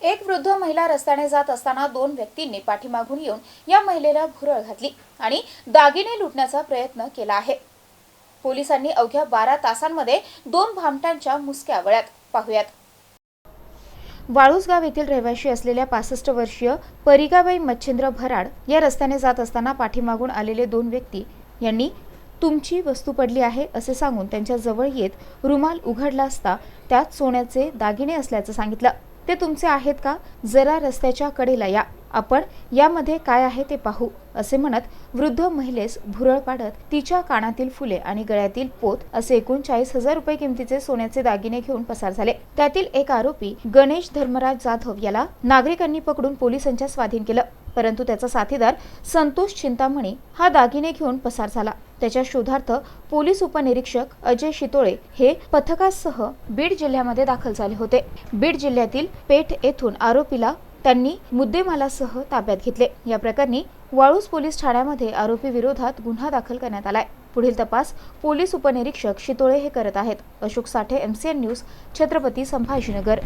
एक वृद्ध महिला रस्त्याने जात असताना दोन व्यक्तींनी पाठीमागून येऊन या महिलेला भुरळ घातली आणि दागिने लुटण्याचा प्रयत्न केला आहे. पोलिसांनी अवघ्या बारा तासांमध्ये दोन भामट्यांच्या मुसक्या वळ्यात पाहुयात. वाळूसगाव येथील रहिवाशी असलेल्या पासष्ट वर्षीय परिगाबाई मच्छिंद्र भराड या रस्त्याने जात असताना पाठीमागून आलेले दोन व्यक्ती यांनी तुमची वस्तू पडली आहे असे सांगून त्यांच्या जवळ येत रुमाल उघडला असता त्यात सोन्याचे दागिने असल्याचं सांगितलं. ते तुमचे आहेत का? जरा रस्त्याच्या कडेला या. आपण यामध्ये काय आहे ते पाहू असे म्हणत वृद्ध महिलेस भुरळ पाडत तिच्या कानातील फुले आणि गळ्यातील पोत असे एकूण चाळीस हजार रुपये किमतीचे सोन्याचे दागिने घेऊन पसार झाले. त्यातील एक आरोपी गणेश धर्मराज जाधव याला नागरिकांनी पकडून पोलिसांच्या स्वाधीन केलं. परंतु त्याचा साथीदार संतोष चिंतामणी हा दागिने घेऊन पसार झाला. त्याच्या शोधार्थ पोलीस उपनिरीक्षक अजय शितोळे हे पथकासह बीड जिल्ह्यामध्ये दाखल झाले होते. बीड जिल्ह्यातील पेठ येथून आरोपीला त्यांनी मुद्देमालासह ताब्यात घेतले. या प्रकरणी वाळूज पोलीस ठाण्यामध्ये आरोपी विरोधात गुन्हा दाखल करण्यात आलाय. पुढील तपास पोलीस उपनिरीक्षक शितोळे हे करत आहेत. Ashok Sathe MCN news Chhatrapati Sambhajinagar.